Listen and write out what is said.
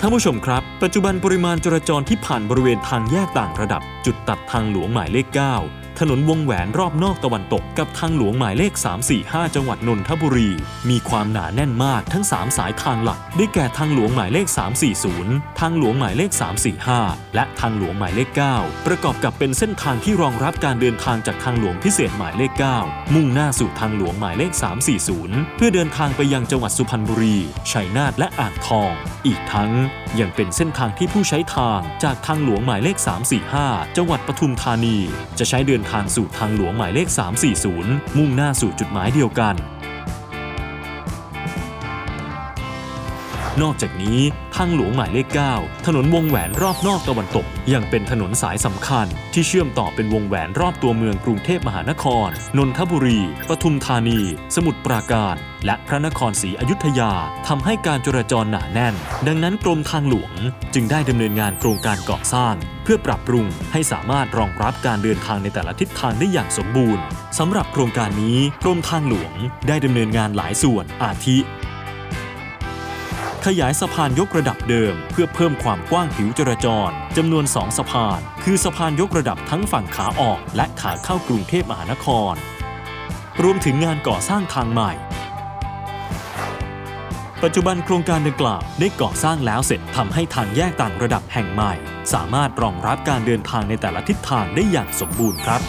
ท่านผู้ชมครับ ปัจจุบันปริมาณจราจรที่ผ่านบริเวณทางแยกต่างระดับ จุดตัดทางหลวงหมายเลข 9 ถนนวงแหวนรอบนอกตะวันตกกับทางหลวงหมายเลข 345 จังหวัดนนทบุรี มีความหนาแน่นมากทั้ง 3 สายทางหลัก ได้แก่ทางหลวงหมายเลข 340 ทางหลวงหมายเลข 345 และทางหลวงหมายเลข 9 ประกอบกับเป็นเส้นทางที่รองรับการเดินทางจากทางหลวงพิเศษหมายเลข 9 มุ่งหน้าสู่ทางหลวงหมายเลข 340 เพื่อเดินทางไปยังจังหวัดสุพรรณบุรี ชัยนาทและอ่างทองอีกทั้งยังเป็นเส้นทางที่ผู้ใช้ทางจากทางหลวงหมายเลข 345 จังหวัดปทุมธานี จะใช้เดินทางสู่ทางหลวงหมายเลข 340 มุ่งหน้าสู่จุดหมายเดียวกัน นอกจากนี้ทางหลวงหมายเลข 9 ถนนวงแหวนรอบนอกตะวันตก ยังเป็นถนนสายสำคัญ ที่เชื่อมต่อเป็นวงแหวนรอบตัวเมืองกรุงเทพมหานคร นนทบุรี ปทุมธานี สมุทรปราการ และพระนครศรีอยุธยาทำให้การจราจรหนาแน่น ดังนั้นกรมทางหลวงจึงได้ดำเนินงานโครงการก่อสร้าง เพื่อปรับปรุงให้สามารถรองรับการเดินทางในแต่ละทิศทางได้อย่างสมบูรณ์สำหรับโครงการนี้กรมทางหลวงได้ดำเนินงานหลายส่วนอาทิ ขยายสะพานยกระดับเดิม เพื่อเพิ่มความกว้างผิวจราจรจำนวน 2 สะพาน คือสะพานยกระดับทั้งฝั่งขาออกและขาเข้ากรุงเทพมหานคร รวมถึงงานก่อสร้างทางใหม่ ปัจจุบันโครงการดังกล่าวได้ก่อสร้างแล้วเสร็จทำให้ทางแยกต่างระดับแห่งใหม่ สามารถรองรับการเดินทางในแต่ละทิศทางได้อย่างสมบูรณ์ครับ